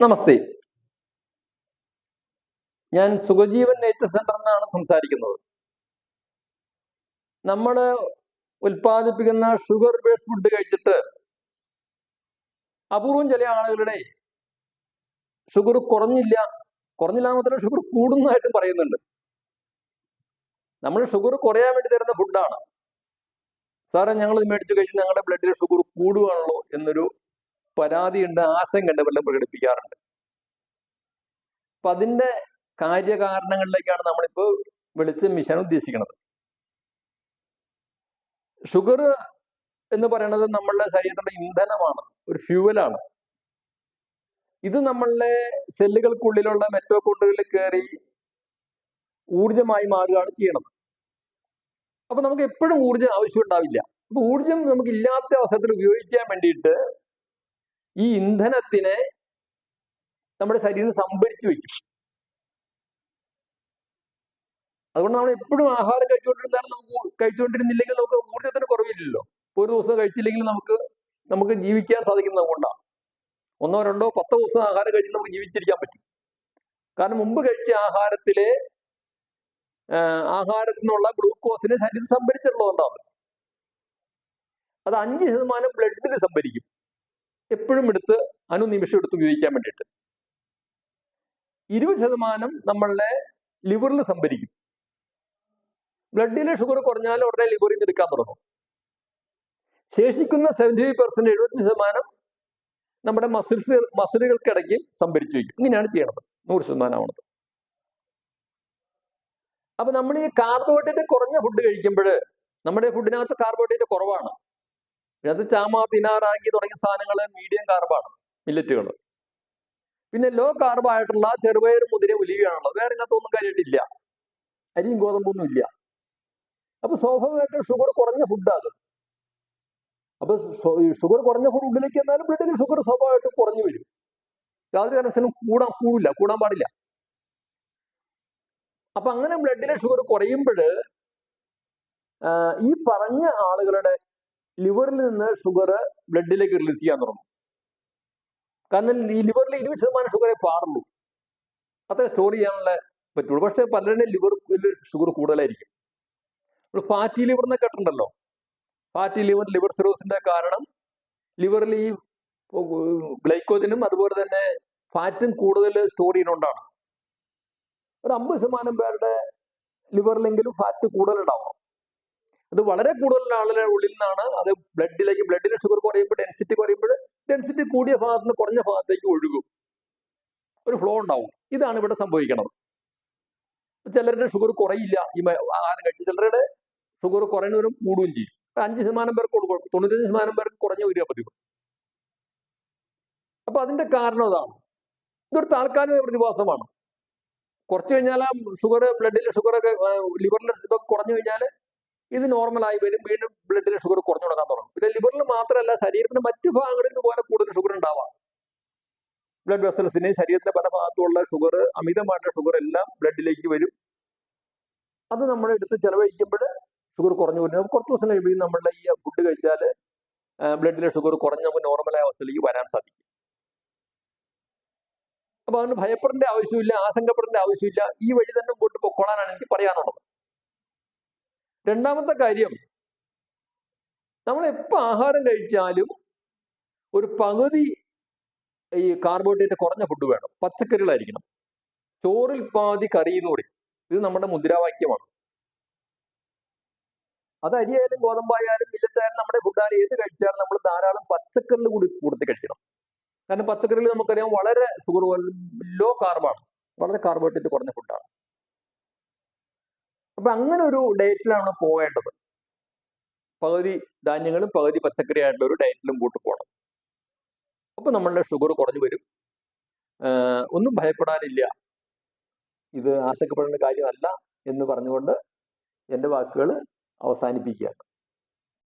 നമസ്തേ. ഞാൻ സുഖജീവൻ നേച്ചർ സെന്ററിൽ നിന്നാണ് സംസാരിക്കുന്നത്. നമ്മൾ ഉൽപ്പാദിപ്പിക്കുന്ന ഷുഗർ ബേസ്ഡ് ഫുഡ് കഴിച്ചിട്ട് അപൂർവം ചില ആളുകളുടെ ഷുഗർ കുറഞ്ഞില്ല. കുറഞ്ഞില്ല മാത്രമല്ല ഷുഗർ കൂടുന്നതായിട്ടും പറയുന്നുണ്ട്. നമ്മൾ ഷുഗർ കുറയാൻ വേണ്ടി തരുന്ന ഫുഡാണ്. സാറേ ഞങ്ങൾ ഇത് മേടിച്ച് കഴിച്ച് ഞങ്ങളുടെ ബ്ലഡിൽ ഷുഗർ കൂടുകയാണല്ലോ എന്നൊരു പരാതിയുണ്ട് കണ്ട് വല്ലതും പ്രകടിപ്പിക്കാറുണ്ട്. അപ്പൊ അതിന്റെ കാര്യകാരണങ്ങളിലേക്കാണ് നമ്മളിപ്പോ വെളിച്ചം മിഷൻ ഉദ്ദേശിക്കുന്നത്. ഷുഗർ എന്ന് പറയുന്നത് നമ്മളുടെ ശരീരത്തിന്റെ ഇന്ധനമാണ് ഒരു ഫ്യൂവലാണ്. ഇത് നമ്മളുടെ സെല്ലുകൾക്കുള്ളിലുള്ള മെറ്റോകോണ്ടുകളിൽ കയറി ഊർജമായി മാറുകയാണ് ചെയ്യണത്. അപ്പൊ നമുക്ക് എപ്പോഴും ഊർജം ആവശ്യം ഉണ്ടാവില്ല അപ്പൊ ഊർജം നമുക്ക് ഇല്ലാത്ത അവസരത്തിൽ ഉപയോഗിക്കാൻ വേണ്ടിയിട്ട് ഈ ഇന്ധനത്തിനെ നമ്മുടെ ശരീരം സംഭരിച്ചു വെക്കും. അതുകൊണ്ട് നമ്മൾ എപ്പോഴും ആഹാരം കഴിച്ചുകൊണ്ടിരുന്നാലും നമുക്ക് കഴിച്ചുകൊണ്ടിരുന്നില്ലെങ്കിൽ നമുക്ക് ഊർജത്തിന് കുറവില്ലല്ലോ. ഒരു ദിവസം കഴിച്ചില്ലെങ്കിൽ നമുക്ക് നമുക്ക് ജീവിക്കാൻ സാധിക്കുന്നത് കൊണ്ടാണ് ഒന്നോ രണ്ടോ പത്തോ ദിവസം ആഹാരം കഴിച്ച് നമുക്ക് ജീവിച്ചിരിക്കാൻ പറ്റും. കാരണം മുമ്പ് കഴിച്ച ആഹാരത്തിലെ ആഹാരത്തിൽ നിന്നുള്ള ഗ്ലൂക്കോസിനെ ശരീരം സംഭരിച്ചിട്ടുള്ളതുകൊണ്ടാണ്. അത് അഞ്ച് ശതമാനം ബ്ലഡിൽ സംഭരിക്കും. എപ്പോഴും എടുത്ത് അനുനിമിഷം എടുത്ത് ഉപയോഗിക്കാൻ വേണ്ടിയിട്ട്. ഇരുപത് ശതമാനം നമ്മളുടെ ലിവറിൽ സംഭരിക്കും. ബ്ലഡിലെ ഷുഗർ കുറഞ്ഞാൽ ഉടനെ ലിവറിൽ നിന്ന് എടുക്കാൻ തുടങ്ങും. ശേഷിക്കുന്ന സെവന്റി ഫൈവ് പെർസെന്റ് എഴുപത്തി ശതമാനം നമ്മുടെ മസിൽസ് മസിലുകൾക്കിടയ്ക്ക് സംഭരിച്ചു വയ്ക്കും. ഇങ്ങനെയാണ് ചെയ്യണത്. നൂറ് ശതമാനമാണത് അപ്പൊ നമ്മൾ ഈ കാർബോഹൈഡ്രേറ്റ് കുറഞ്ഞ ഫുഡ് കഴിക്കുമ്പോൾ നമ്മുടെ ഫുഡിനകത്ത് കാർബോഹൈഡ്രേറ്റ് കുറവാണ്. അത് ചാമ തിനാറാക്കി തുടങ്ങിയ സാധനങ്ങൾ മീഡിയം കാർബാണ് മില്ലറ്റുകൾ പിന്നെ ലോ കാർബായിട്ടുള്ള ചെറുപയർ മുതിര ഉലിവയാണുള്ളത് വേറെ ഇതിനകത്തൊന്നും കാര്യമായിട്ടില്ല. അരിയും ഗോതമ്പൊന്നും ഇല്ല. അപ്പൊ സ്വാഭാവികമായിട്ടും ഷുഗർ കുറഞ്ഞ ഫുഡാണ് അപ്പൊ ഷുഗർ കുറഞ്ഞ ഫുഡിലേക്ക് എന്നാലും ബ്ലഡിൽ ഷുഗർ സ്വാഭാവികമായിട്ടും കുറഞ്ഞു വരും. യാതൊരു കാരണവശാലും കൂടാൻ കൂടില്ല കൂടാൻ പാടില്ല. അപ്പൊ അങ്ങനെ ബ്ലഡിലെ ഷുഗർ കുറയുമ്പോൾ ഈ പറഞ്ഞ ആളുകളുടെ ലിവറിൽ നിന്ന് ഷുഗർ ബ്ലഡിലേക്ക് റിലീസ് ചെയ്യാൻ തുടങ്ങും. കാരണം ഈ ലിവറിൽ ഇരുപത് ശതമാനം ഷുഗറേ പാടുള്ളൂ. അത്ര സ്റ്റോർ ചെയ്യാനുള്ള പറ്റുള്ളൂ. പക്ഷെ പലരുടെയും ലിവർ ഷുഗർ കൂടുതലായിരിക്കും. നമ്മൾ ഫാറ്റി ലിവർ എന്നൊക്കെ കേട്ടിട്ടുണ്ടല്ലോ. ഫാറ്റി ലിവർ ലിവർ സിറോസിന്റെ കാരണം ലിവറിൽ ഈ ഗ്ലൈക്കോജനും അതുപോലെ തന്നെ ഫാറ്റും കൂടുതൽ സ്റ്റോർ ചെയ്യുന്നതുകൊണ്ടാണ്. ഒരു അമ്പത് ശതമാനം പേരുടെ ലിവറിലെങ്കിലും ഫാറ്റ് കൂടുതൽ ഉണ്ടാവണം. അത് വളരെ കൂടുതൽ ആളുകളുടെ ഉള്ളിൽ നിന്നാണ് അത് ബ്ലഡിലേക്ക് ബ്ലഡിലെ ഷുഗർ കുറയുമ്പോൾ ഡെൻസിറ്റി കുറയുമ്പോൾ ഡെൻസിറ്റി കൂടിയ ഭാഗത്ത് നിന്ന് കുറഞ്ഞ ഭാഗത്തേക്ക് ഒഴുകും. ഒരു ഫ്ലോ ഉണ്ടാവും. ഇതാണ് ഇവിടെ സംഭവിക്കുന്നത് ചിലരുടെ ഷുഗർ കുറയില്ല. ഈ ആഹാരം കഴിച്ച് ചിലരുടെ ഷുഗർ കുറയുന്നവരും കൂടുകയും ചെയ്യും. അഞ്ച് ശതമാനം പേർക്ക് കൊടുക്കും. തൊണ്ണൂറ്റഞ്ച് ശതമാനം പേർക്ക് കുറഞ്ഞ വരിക പതിവ് അപ്പൊ അതിന്റെ കാരണം അതാണ്. ഇതൊരു താൽക്കാലിക പ്രതിഭാസമാണ്. കുറച്ച് കഴിഞ്ഞാൽ ആ ഷുഗർ ബ്ലഡിലെ ഷുഗറൊക്കെ ലിവറിലെ ഇതൊക്കെ കുറഞ്ഞു കഴിഞ്ഞാൽ ഇത് നോർമലായി വരും. വീണ്ടും ബ്ലഡിലെ ഷുഗർ കുറഞ്ഞു തുടങ്ങാൻ തുടങ്ങും. പിന്നെ ലിവറിൽ മാത്രമല്ല ശരീരത്തിന്റെ മറ്റു ഭാഗങ്ങളിൽ ഇതുപോലെ കൂടുതൽ ഷുഗർ ഉണ്ടാവാം. ബ്ലഡ് വെസൽസിന് ശരീരത്തിന്റെ പല ഭാഗത്തുള്ള ഷുഗർ അമിതമായിട്ടുള്ള ഷുഗർ എല്ലാം ബ്ലഡിലേക്ക് വരും. അത് നമ്മൾ എടുത്ത് ചെലവഴിക്കുമ്പോൾ ഷുഗർ കുറഞ്ഞു വരും. കുറച്ച് ദിവസം കഴിയുമ്പോൾ നമ്മളുടെ ഈ ഫുഡ് കഴിച്ചാൽ ബ്ലഡിലെ ഷുഗർ കുറഞ്ഞ് നമുക്ക് നോർമലായ അവസ്ഥയിലേക്ക് വരാൻ സാധിക്കും. അപ്പൊ അതുകൊണ്ട് ഭയപ്പെടേണ്ട ആവശ്യമില്ല ആശങ്കപ്പെടേണ്ട ആവശ്യമില്ല. ഈ വഴി തന്നെ മുമ്പോട്ട് പൊക്കോളാനാണ് എനിക്ക് പറയാനുള്ളത്. രണ്ടാമത്തെ കാര്യം നമ്മൾ എപ്പോൾ ആഹാരം കഴിച്ചാലും ഒരു പകുതി ഈ കാർബോഹൈഡ്രേറ്റ് കുറഞ്ഞ ഫുഡ് വേണം. പച്ചക്കറികളായിരിക്കണം. ചോറിൽ പാതി കറിയെന്ന് പറയും ഇത് നമ്മുടെ മുദ്രാവാക്യമാണ്. അത് അരിയായാലും ഗോതമ്പായാലും മില്ലത്തായാലും നമ്മുടെ ഫുഡായാലും ഏത് കഴിച്ചാലും നമ്മൾ ധാരാളം പച്ചക്കറികൾ കൂടി കൂടുതൽ കഴിക്കണം. കാരണം പച്ചക്കറികൾ നമുക്കറിയാം വളരെ ഷുഗർ ലോ കാർബാണ് വളരെ കാർബോഹൈഡ്രേറ്റ് കുറഞ്ഞ ഫുഡാണ് അപ്പൊ അങ്ങനെ ഒരു ഡയറ്റിലാണ് പോകേണ്ടത് പകുതി ധാന്യങ്ങളും പകുതി പച്ചക്കറി ആയിട്ടുള്ള ഒരു ഡയറ്റിലും കൂട്ട് പോകണം അപ്പൊ നമ്മളുടെ ഷുഗർ കുറഞ്ഞു വരും. ഒന്നും ഭയപ്പെടാനില്ല. ഇത് ആശങ്കപ്പെടേണ്ട കാര്യമല്ല എന്ന് പറഞ്ഞുകൊണ്ട് എന്റെ വാക്കുകൾ അവസാനിപ്പിക്കുകയാണ്